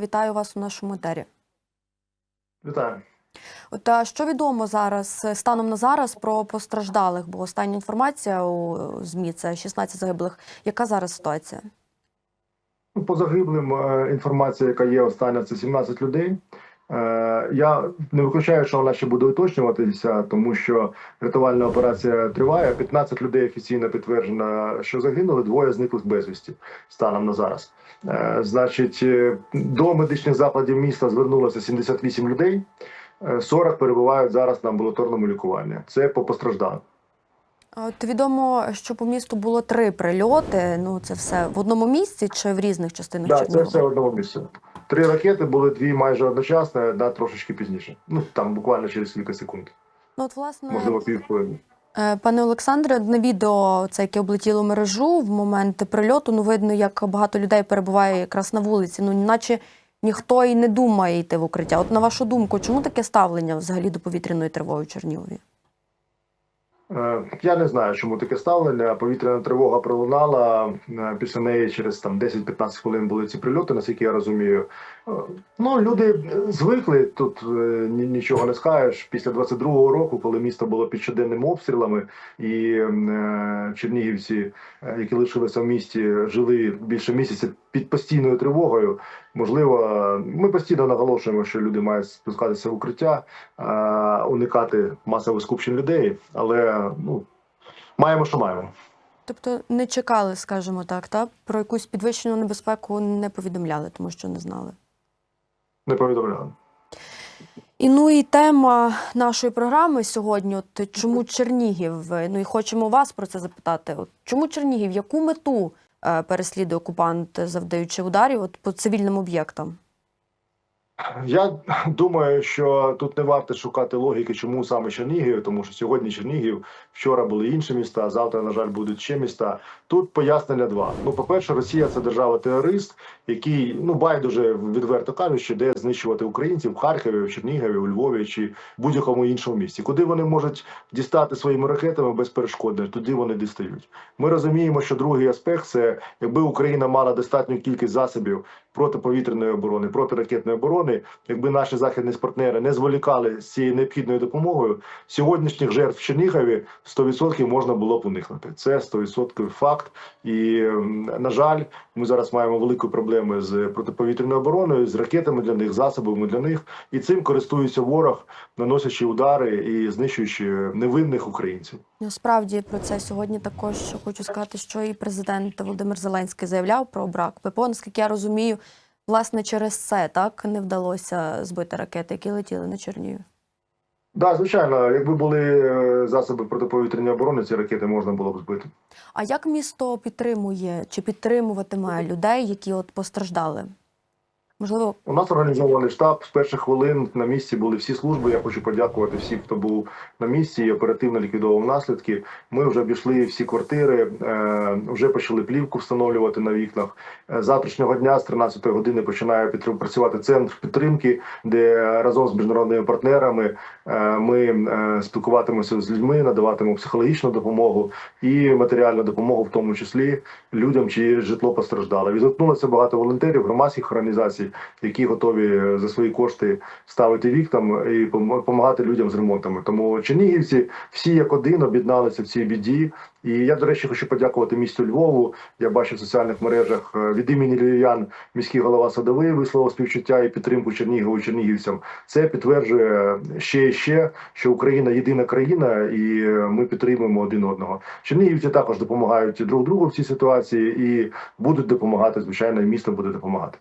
Вітаю вас у нашому етері. Вітаю. От а що відомо зараз е, станом на зараз про постраждалих? Бо остання інформація у змі це 16 загиблих. Яка зараз ситуація? Ну, По загиблим е, інформація, яка є остання, це 17 людей. Е, Я не виключаю, що вона ще буде уточнюватися, тому що рятувальна операція триває. 15 людей офіційно підтверджено, що загинули, двоє зниклих безвісті станом на зараз. Е, Значить, е, до медичних закладів міста звернулося 78 людей. Е, 40 перебувають зараз на амбулаторному лікуванні. Це по постраждалим. От відомо, що по місту було три прильоти. Ну це все в одному місці чи в різних частинах Так, це все в одному місці. Три ракети були дві майже одночасно, одна трошечки пізніше. Ну там буквально через кілька секунд, Ну от власне. можливо, півхвилини. Е, Пане Олександре, на відео це яке облетіло мережу в момент прильоту. Ну видно, як багато людей перебуває якраз на вулиці. Ну наче ніхто і не думає йти в укриття. От на вашу думку, чому таке ставлення взагалі до повітряної тривоги в Чернігові? Е, Я не знаю, чому таке ставлення. Повітряна тривога пролунала. е, Після неї через там 10-15 хвилин були ці прильоти, наскільки я розумію. Е, Ну, люди звикли тут нічого не скажеш. Після 22-го року, коли місто було під щоденними обстрілами, і чернігівці, які лишилися в місті, жили більше місяця під постійною тривогою. Можливо, ми постійно наголошуємо, що люди мають спускатися в укриття, уникати масових скупчень людей, але ну маємо, що маємо. Тобто не чекали, скажімо так, та про якусь підвищену небезпеку не повідомляли, тому що не знали. Не повідомляли. І ну і тема нашої програми сьогодні: от чому Чернігів? Ну і хочемо вас про це запитати. От чому Чернігів? Яку мету переслідує окупант, завдаючи ударів от по цивільним об'єктам? Я думаю, що тут не варто шукати логіки, чому саме Чернігів, тому що сьогодні Чернігів, вчора були інші міста, завтра, на жаль, будуть ще міста. Тут пояснення два. Ну, по-перше, Росія це держава-терорист, який ну байдуже відверто кажучи, де знищувати українців в Харкові, в Чернігові, у Львові чи будь-якому іншому місті. Куди вони можуть дістати своїми ракетами безперешкодно, туди вони дістають. Ми розуміємо, що другий аспект це якби Україна мала достатню кількість засобів протиповітряної оборони, протиракетної оборони, якби наші західні партнери не зволікали з цією необхідною допомогою, сьогоднішніх жертв в Чернігові 100% можна було б уникнути. Це 100% факт. І на жаль, ми зараз маємо великі проблеми з протиповітряною обороною, з ракетами для них, засобами для них, і цим користується ворог, наносячи удари і знищуючи невинних українців. Насправді про це сьогодні також хочу сказати, що і президент Володимир Зеленський заявляв про брак ППО. Наскільки я розумію, власне, через це так не вдалося збити ракети, які летіли на Чернігів. Да, звичайно, якби були е, засоби протиповітряної оборони, ці ракети можна було б збити. А як місто підтримує чи підтримуватиме людей, які от постраждали? Можливо, У нас організований штаб з перших хвилин на місці були всі служби. Я хочу подякувати всім, хто був на місці і оперативно ліквідовував наслідки. Ми вже обійшли всі квартири, е, вже почали плівку встановлювати на вікнах. Е, Завтрашнього дня з 13 години починає працювати центр підтримки, де разом з міжнародними партнерами е, ми спілкуватимемося з людьми, надаватимемо психологічну допомогу і матеріальну допомогу, в тому числі людям, чиє житло постраждало. Відгукнулося багато волонтерів, громадських організацій, які готові е, за свої кошти ставити вікнам і допомагати людям з ремонтами. Тому чернігівці всі як один об'єдналися в цій біді. І я, до речі, хочу подякувати місту Львову. Я бачу в соціальних мережах е, від імені львів'ян міський голова Садовий висловив співчуття і підтримку Чернігову чернігівцям. Це підтверджує ще і ще, що Україна єдина країна, і е, ми підтримуємо один одного. Чернігівці також допомагають друг другу в цій ситуації і будуть допомагати. Звичайно, і місто буде допомагати.